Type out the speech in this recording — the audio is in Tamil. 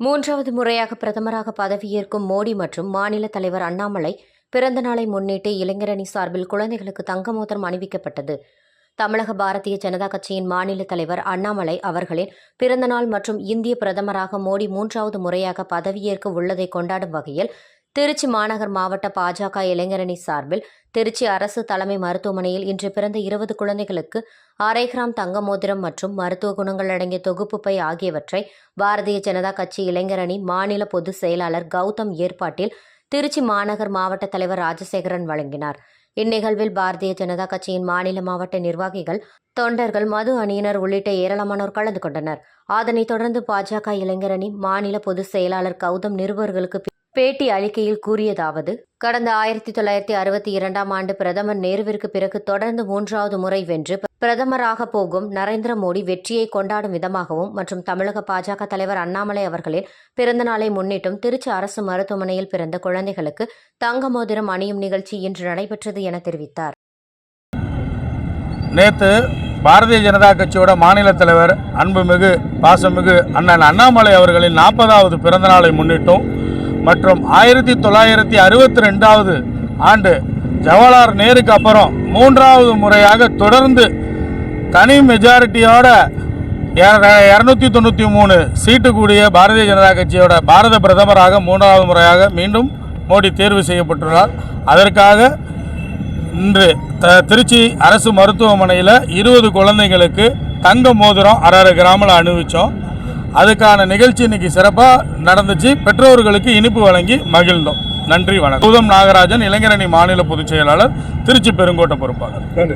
மூன்றாவது முறையாக பிரதமராக பதவியேற்கும் மோடி மற்றும் மாநில தலைவர் அண்ணாமலை பிறந்த நாளை முன்னிட்டு இளைஞரணி சார்பில் குழந்தைகளுக்கு தங்க மோதிரம் அணிவிக்கப்பட்டது. தமிழக பாரதிய ஜனதா கட்சியின் மாநில தலைவர் அண்ணாமலை அவர்களின் பிறந்தநாள் மற்றும் இந்திய பிரதமராக மோடி மூன்றாவது முறையாக பதவியேற்க உள்ளதை கொண்டாடும் வகையில் திருச்சி மாநகர் மாவட்ட பாஜக இளைஞரணி சார்பில் திருச்சி அரசு தலைமை மருத்துவமனையில் இன்று பிறந்த இருபது குழந்தைகளுக்கு அரை கிராம் தங்க மோதிரம் மற்றும் மருத்துவ குணங்கள் அடங்கிய தொகுப்பு பை ஆகியவற்றை பாரதிய ஜனதா கட்சி இளைஞரணி மாநில பொதுச் செயலாளர் கௌதம் ஏற்பாட்டில் திருச்சி மாநகர் மாவட்ட தலைவர் ராஜசேகரன் வழங்கினார். இந்நிகழ்வில் பாரதிய ஜனதா கட்சியின் மாநில மாவட்ட நிர்வாகிகள் தொண்டர்கள் மது அணியினர் உள்ளிட்ட ஏராளமானோர் கலந்து கொண்டனர். அதனைத் தொடர்ந்து பாஜக இளைஞரணி மாநில பொதுச் செயலாளர் கௌதம் நிருபர்களுக்கு பேட்டி அளிக்கையில் கூறியதாவது கடந்த ஆயிரத்தி தொள்ளாயிரத்தி அறுபத்தி இரண்டாம் ஆண்டு பிரதமர் நேருவிற்கு பிறகு தொடர்ந்து மூன்றாவது முறை வென்று பிரதமராக போகும் நரேந்திர மோடி வெற்றியை கொண்டாடும் விதமாகவும் மற்றும் தமிழக பாஜக தலைவர் அண்ணாமலை அவர்களின் பிறந்தநாளை முன்னிட்டும் திருச்சி அரசு மருத்துவமனையில் பிறந்த குழந்தைகளுக்கு தங்க மோதிரம் அணியும் நிகழ்ச்சி இன்று நடைபெற்றது என தெரிவித்தார். நேற்று பாரதிய ஜனதா கட்சியோட மாநில தலைவர் அன்புமிகு பாசமிகு அண்ணன் அண்ணாமலை அவர்களின் நாற்பதாவது பிறந்தநாளை முன்னிட்டும் மற்றும் ஆயிரத்தி தொள்ளாயிரத்தி அறுபத்தி ரெண்டாவது ஆண்டு ஜவஹர்லால் நேருக்கு அப்புறம் மூன்றாவது முறையாக தொடர்ந்து தனி மெஜாரிட்டியோட இரநூத்தி தொண்ணூற்றி மூணு சீட்டு கூடிய பாரதிய ஜனதா கட்சியோட பாரத பிரதமராக மூன்றாவது முறையாக மீண்டும் மோடி தேர்வு செய்யப்பட்டுள்ளார். அதற்காக இன்று த திருச்சி அரசு மருத்துவமனையில் இருபது குழந்தைங்களுக்கு தங்க மோதிரம் அரை கிராமில் அணிவிச்சோம். அதுக்கான நிகழ்ச்சி இன்னைக்கு சிறப்பாக நடந்துச்சு. பெற்றோர்களுக்கு இனிப்பு வழங்கி மகிழ்ந்தோம். நன்றி வணக்கம். கௌதம் நாகராஜன் இளைஞரணி மாநில பொதுச் செயலாளர் திருச்சி பெருங்கோட்டை பொறுப்பாளர். நன்றி.